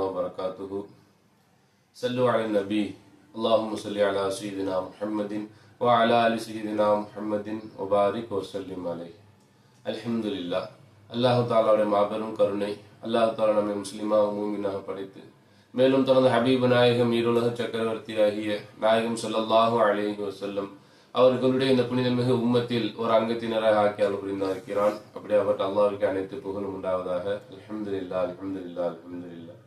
وبركاته. صلوا على النبي. اللهم صل على سيدنا محمد وعلى آل سيدنا محمد وبارك وسلم عليه الحمد لله அல்லாஹு தாலாவுடைய மாபெரும் கருணை அல்லாஹு தாலா நம்மை முஸ்லிமாக மூமினாக படைத்து மேலும் தனது ஹபீபு நாயகம் ஈருலக சக்கரவர்த்தி ஆகிய நாயகம் ஸல்லல்லாஹு அலைஹி வஸல்லம் அவர்களுடைய இந்த புனிதமிகு உம்மத்தில் ஒரு அங்கத்தினராக ஆக்கி அருள் புரிந்திருக்கிறான் அப்படியாப்பட்ட அல்லாஹ்வுக்கு அனைத்து புகழும் உண்டாவதாக அல்ஹம்துலில்லாஹ் அல்ஹம்துலில்லாஹ் அல்ஹம்துலில்லாஹ்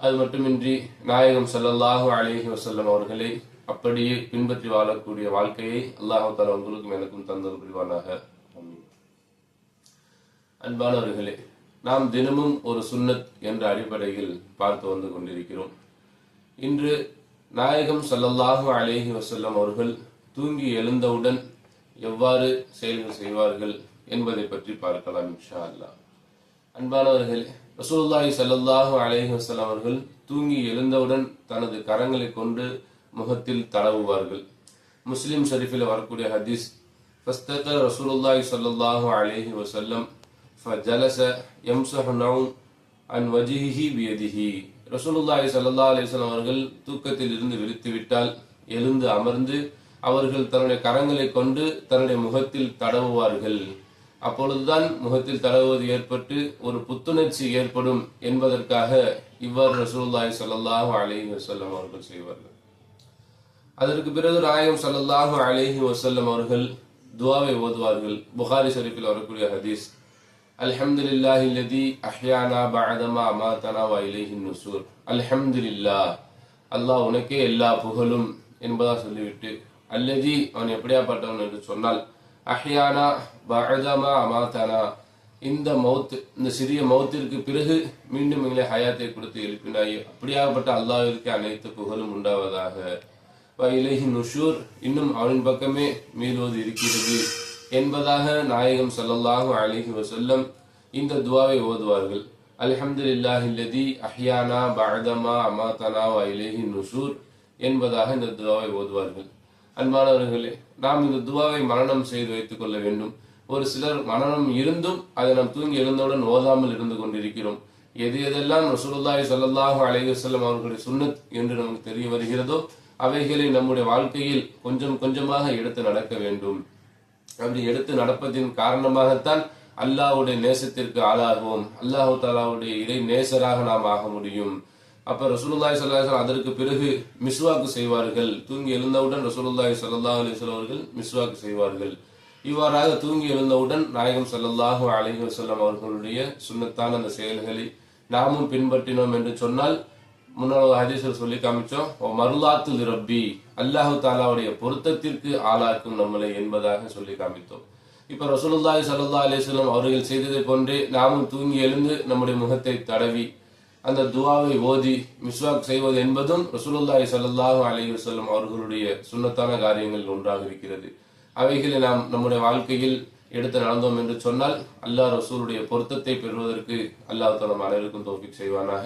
அது மட்டுமின்றி நாயகம் ஸல்லல்லாஹு அலைஹி வஸல்லம் அவர்களை அப்படியே பின்பற்றி வாழக்கூடிய வாழ்க்கையை அல்லாஹ் தாலா உங்களுக்கும் எனக்கும் தந்தல் புரிவானாக. அன்பானவர்களே நாம் தினமும் ஒரு சுன்னத் என்ற அடிப்படையில் பார்த்து வந்து கொண்டிருக்கிறோம். இன்று நாயகம் சல்லல்லாஹு அலேஹி வசல்லம் அவர்கள் தூங்கி எழுந்தவுடன் எவ்வாறு செயல்கள் செய்வார்கள் என்பதை பற்றி பார்க்கலாம் இன்ஷா அல்லாஹ் அன்பானவர்களே ரசூல்லாஹி சல்லல்லாஹு அலேஹி வசல்லம் அவர்கள் தூங்கி எழுந்தவுடன் தனது கரங்களை கொண்டு முகத்தில் தளவுவார்கள் முஸ்லிம் ஷரீஃபில் வரக்கூடிய ஹதீஸ் ஃபஸ்தக ரசூலுல்லாஹி ஸல்லல்லாஹு அலைஹி வஸல்லம் ஃபஜலஸ عن وجهه அன் رسول الله صلى الله عليه وسلم அவர்கள் தூக்கத்தில் இருந்து விழித்து விட்டால் எழுந்து அமர்ந்து அவர்கள் தன்னுடைய கரங்களை கொண்டு தன்னுடைய முகத்தில் தடவுவார்கள். அப்பொழுதுதான் முகத்தில் தடவுவது ஏற்பட்டு ஒரு புத்துணர்ச்சி ஏற்படும் என்பதற்காக இவ்வாறு ரசூல்லாய் சல்லாஹூ அலைஹி வஸல்லம் அவர்கள் செய்வார்கள். அதற்கு பிறகு நாயகம் சல்லாஹு அலேஹி வசல்லம் அவர்கள் துவாவை ஓதுவார்கள். புகாரி ஷரீஃபில் வரக்கூடிய ஹதீஸ் அல்ஹம்துலில்லாஹி அல்லதி அஹ்யானா பஅதமா அமாதனா வ இலைஹி நுசூர். அல்ஹம்துலில்லாஹ் அல்லாஹ் உனக்கே எல்லா புகழும் என்பதா சொல்லிவிட்டு அல்லதி அவன் எப்படியாப்பட்டவன் என்று சொன்னால் அஹ்யானா பஅதமா அமாதனா இந்த மௌத் இந்த சிறிய மௌத்திற்கு பிறகு மீண்டும் எங்களை ஹயாத்தை கொடுத்து எழுப்பினாய் அப்படியாகப்பட்ட அல்லாஹிற்கு அனைத்து புகழும் உண்டாவதாக. இலகி நுஷூர் இன்னும் அவனின் பக்கமே மீறுவது இருக்கிறது என்பதாக நாயகம் சல்லல்லாஹு அலிஹி வசல்லம் இந்த துவாவை ஓதுவார்கள். அல்ஹம்துலில்லாஹி இல்லாஹில்லதி அஹ்யானா பஅதமா அமாத்தனா வ நுஷூர் என்பதாக இந்த துவாவை ஓதுவார்கள். அன்பானவர்களே நாம் இந்த துவாவை மரணம் செய்து வைத்துக் கொள்ள வேண்டும். ஒரு சிலர் மரணம் இருந்தும் அதை நாம் தூங்கி எழுந்தவுடன் ஓதாமல் இருந்து கொண்டிருக்கிறோம். எது எதெல்லாம் ரசூலுல்லாஹி ஸல்லல்லாஹு அலைஹி அவர்களுடைய சுன்னத் என்று நமக்கு தெரிய வருகிறதோ அவைகளை நம்முடைய வாழ்க்கையில் கொஞ்சம் கொஞ்சமாக எடுத்து நடக்க வேண்டும். அப்படி எடுத்து நடப்பதின் காரணமாகத்தான் அல்லாஹ்வுடைய நேசத்திற்கு ஆளாகுவோம். அல்லாஹு தாலாவுடைய இறை நேசராக நாம் ஆக முடியும். அப்ப ரசூலுல்லாய் ஸல்லல்லாஹு அதற்கு பிறகு மிஸ்வாக்கு செய்வார்கள். தூங்கி எழுந்தவுடன் ரசூலுல்லாய் சல்லா அலிஸ்வல் அவர்கள் மிஸ்வாக்கு செய்வார்கள். இவ்வாறாக தூங்கி எழுந்தவுடன் நாயகம் ஸல்லல்லாஹு அலிஹசல்லாம் அவர்களுடைய சுண்ணத்தான அந்த செயல்களை நாமும் பின்பற்றினோம் என்று சொன்னால் முன்னாள் ஹதீஸில் சொல்லி காமிச்சோம் ஓ மருளாத்து ரப்பி அல்லாஹு தாலாவுடைய பொருத்தத்திற்கு ஆளாக்கும் நம்மளை என்பதாக சொல்லி காமித்தோம். இப்ப ரசூலுல்லாஹி சல்லா அலைஹி அவர்கள் செய்ததை போன்றே நாமும் தூங்கி எழுந்து நம்முடைய முகத்தை தடவி அந்த துவாவை ஓதி மிஸ்வாக் செய்வது என்பதும் ரசூலுல்லாஹி சல்லாஹூ அலி வஸல்லம் அவர்களுடைய சுண்ணத்தான காரியங்கள் ஒன்றாக இருக்கிறது. அவைகளை நாம் நம்முடைய வாழ்க்கையில் எடுத்து நடந்தோம் என்று சொன்னால் அல்லாஹ் ரசூலுடைய பொருத்தத்தை பெறுவதற்கு அல்லாஹ் தலம் அனைவருக்கும் தோஃபிக் செய்வானாக.